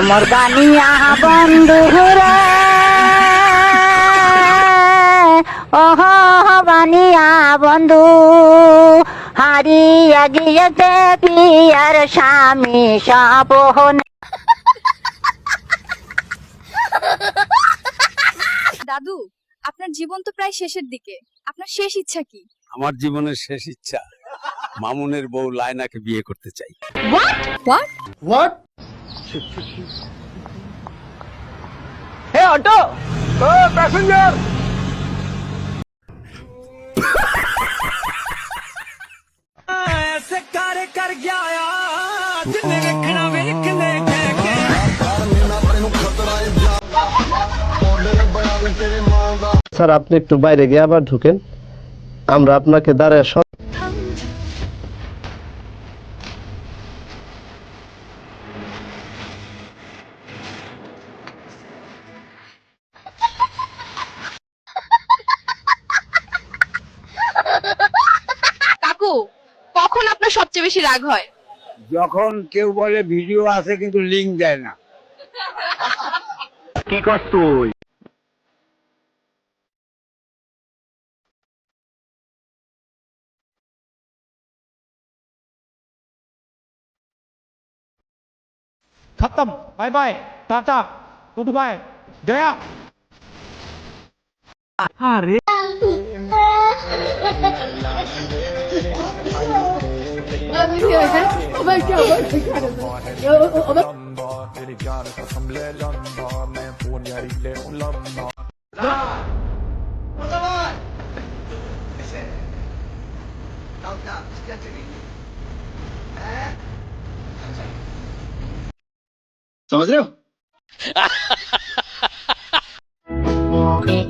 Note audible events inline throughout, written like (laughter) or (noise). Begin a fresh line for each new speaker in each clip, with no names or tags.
অমর গানিয়া বন্ধু রে ওহ বানিয়া বন্ধু হারিয়া গিয়েছে প্রিয়ার স্বামী সাপন
দাদু আপনার জীবন তো প্রায় শেষের দিকে। আপনার শেষ ইচ্ছা
কি?
আমার জীবনের শেষ ইচ্ছা মামুনের বউ লায়নাকে বিয়ে করতে চাই।
হোয়াট
স্যার আপনি একটু বাইরে গিয়ে আবার ঢুকেন। আমরা আপনাকে দাঁড়ায়
আপনার সবচেয়ে বেশি রাগ হয়?
যখন কেউ বলে ভিডিও আছে কিন্তু লিঙ্ক দেয় না।
কি কর তুই?
खत्म बाय
(laughs)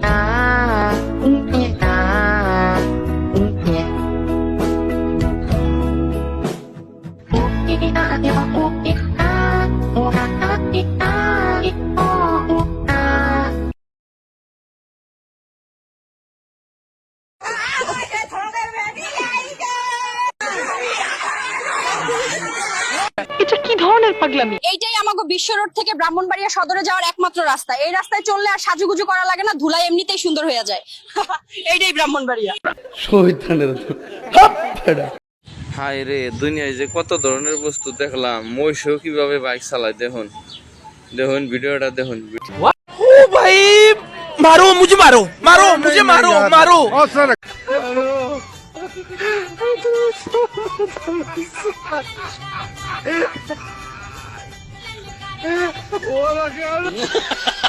बाय
এটা
এইটাই আমাকে বিশ্ব রোড থেকে ব্রাহ্মণবাড়িয়া সদরে যাওয়ার একমাত্র রাস্তা। এই রাস্তায় চললে আর সাজুগুজু করা লাগে না ধুলাই এমনিতেই সুন্দর হয়ে যায়। (laughs) এইটাই ব্রাহ্মণবাড়িয়া।
শহীদ
হায় রে দুনিয়ায় যে কত ধরনের বস্তু দেখলাম মহিষও কীভাবে বাইক চালায় দেখুন। দেখুন ভিডিওটা দেখুন
ও ভাই মারো মুজে মারো মারো মুজে মারো মারো। Oh, my R